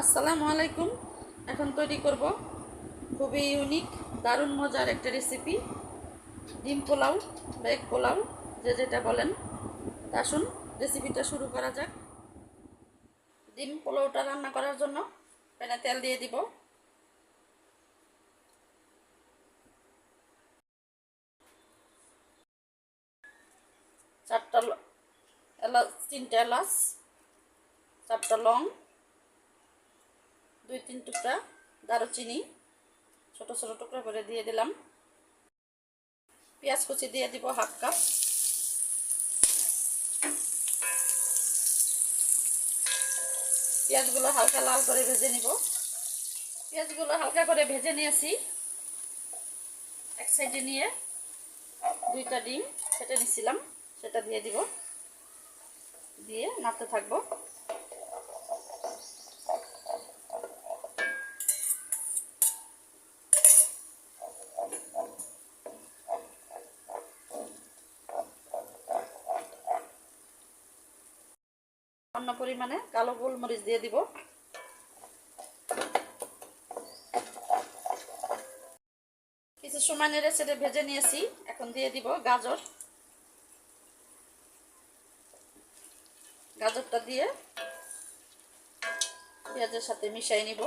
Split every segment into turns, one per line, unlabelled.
আসসালামু আলাইকুম। এখন তৈরি করব খুবই ইউনিক দারুণ মজার একটা রেসিপি ডিম পোলাও বা এগ পোলাও, যে যেটা বলেন। আসুন রেসিপিটা শুরু করা যাক। ডিম পোলাওটা রান্না করার জন্য প্যানে তেল দিয়ে দিব। চারটা এলাচ, তিনটা এলাচ, চারটা লং দুই তিন টুকরা দারুচিনি, ছোট ছোট টুকরা করে দিয়ে দিলাম। পেঁয়াজ কুচি দিয়ে দিব হাফ কাপ। পেঁয়াজগুলো হালকা লাল করে ভেজে নিব। পেঁয়াজগুলো হালকা করে ভেজে নিয়েছি। এক সাইডে নিয়ে দুইটা ডিম সেটা নিছিলাম, সেটা দিয়ে দিব। দিয়ে নাড়তে থাকব। সামান্য পরিমাণে কালো গোলমরিচ দিয়ে দিব। কিছু সময় নেড়ে ছেড়ে ভেজে নিয়েছি, এখন দিয়ে দিব গাজর। গাজরটা দিয়ে পেঁয়াজের সাথে মিশাই নিব।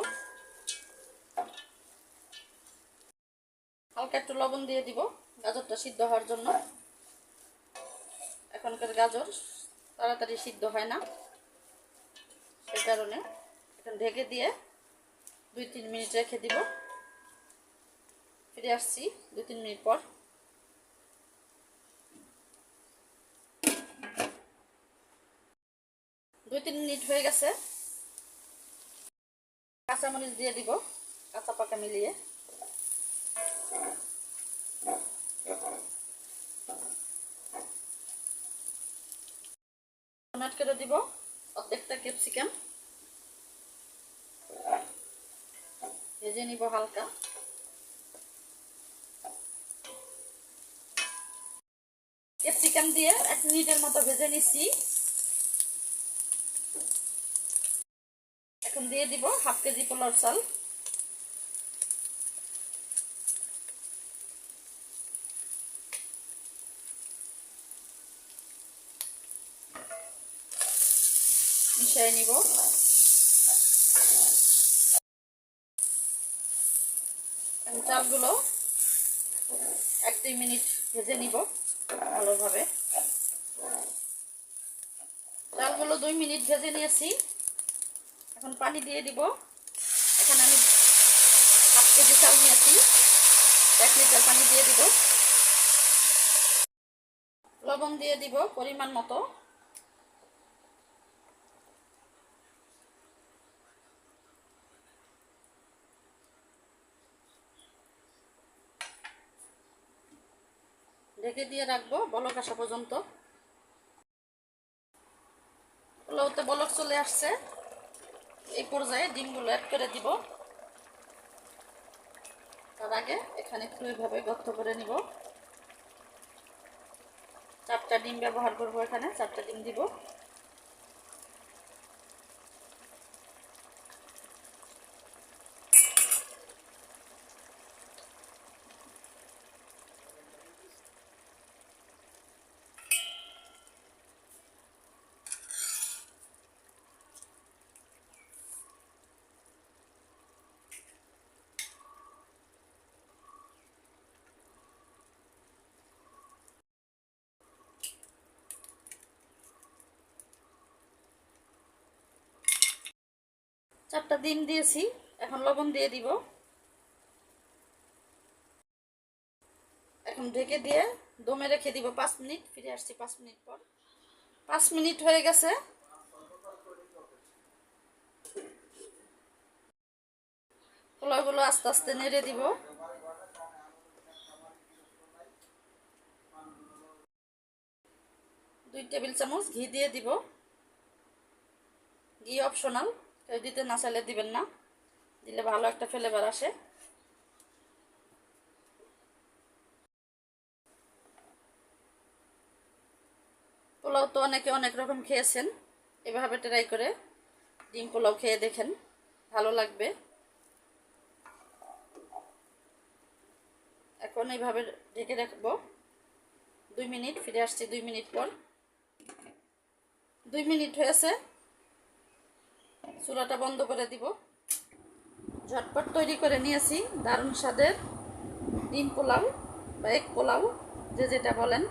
হালকা একটু লবণ দিয়ে দিব গাজরটা সিদ্ধ হওয়ার জন্য। এখনকার গাজর তাড়াতাড়ি সিদ্ধ হয় না। সেই কারণে এখন ঢেকে দিয়ে দুই তিন মিনিট রেখে দিব। ফিরে আসছি দুই তিন মিনিট পর। দুই তিন মিনিট হয়ে গেছে। কাঁচামরিচ দিয়ে দিব, কাঁচা পাকা মিলিয়ে। টমেট দিব। অর্ধেকটা ক্যাপসিকাম। ভেজে নিব হালকা। ক্যাপসিকাম দিয়ে এক মিনিটের মতো ভেজে নিচ্ছি এখন দিয়ে দিব হাফ কেজি পোলার চাল। মিশিয়ে নিব। চালগুলো এক দুই মিনিট ভেজে নিব ভালোভাবে। চালগুলো দুই মিনিট ভেজে নিয়েছি। এখন পানি দিয়ে দিব। এখানে আমি হাফ কেজি চাল নিয়েছি। এক লিটার পানি দিয়ে দিব। লবণ দিয়ে দিব পরিমাণ মতো। ঢেকে দিয়ে রাখব বলক আসা পর্যন্ত। পোলাওতে বলক চলে আসছে। এই পর্যায়ে ডিমগুলো অ্যাড করে দিব। তার আগে এখানে একটু এইভাবে গর্ত করে নিব। চারটা ডিম ব্যবহার করব এখানে, চারটা ডিম দিব। চারটা ডিম দিয়েছি, এখন লবণ দিয়ে দিব। এখন ঢেকে দিয়ে দমে রেখে দিব পাঁচ মিনিট, ফিরে আসছি পাঁচ মিনিট পর। পাঁচ মিনিট হয়ে গেছে। পোলাওগুলো আস্তে আস্তে নেড়ে দিব। দুই টেবিল চামচ ঘি দিয়ে দিব। ঘি অপশনাল। কেউ দিতে না চাইলে দিবেন না। দিলে ভালো একটা ফ্লেভার আসে। পোলাও তো অনেকে অনেক রকম খেয়েছেন। এভাবে ট্রাই করে ডিম পোলাও খেয়ে দেখেন, ভালো লাগবে। এখন এইভাবে ঢেকে রাখব। দুই মিনিট, ফিরে আসছি দুই মিনিট পর। দুই মিনিট হয়েছে। চুলাটা বন্ধ করে দিব। ঝটপট তৈরি করে নিয়েছি। দারুণ স্বাদের ডিম পোলাও বা এক পোলাও, যে যেটা বলেন।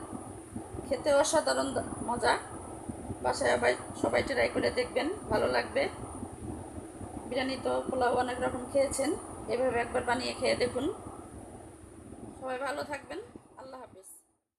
খেতে অসাধারণ মজা। বাসায় সবাই ট্রাই করে দেখবেন, ভালো লাগবে। বিরিয়ানি তো পোলাও অনেক রকম খেয়েছেন। এভাবে একবার বানিয়ে খেয়ে দেখুন। সবাই ভালো থাকবেন।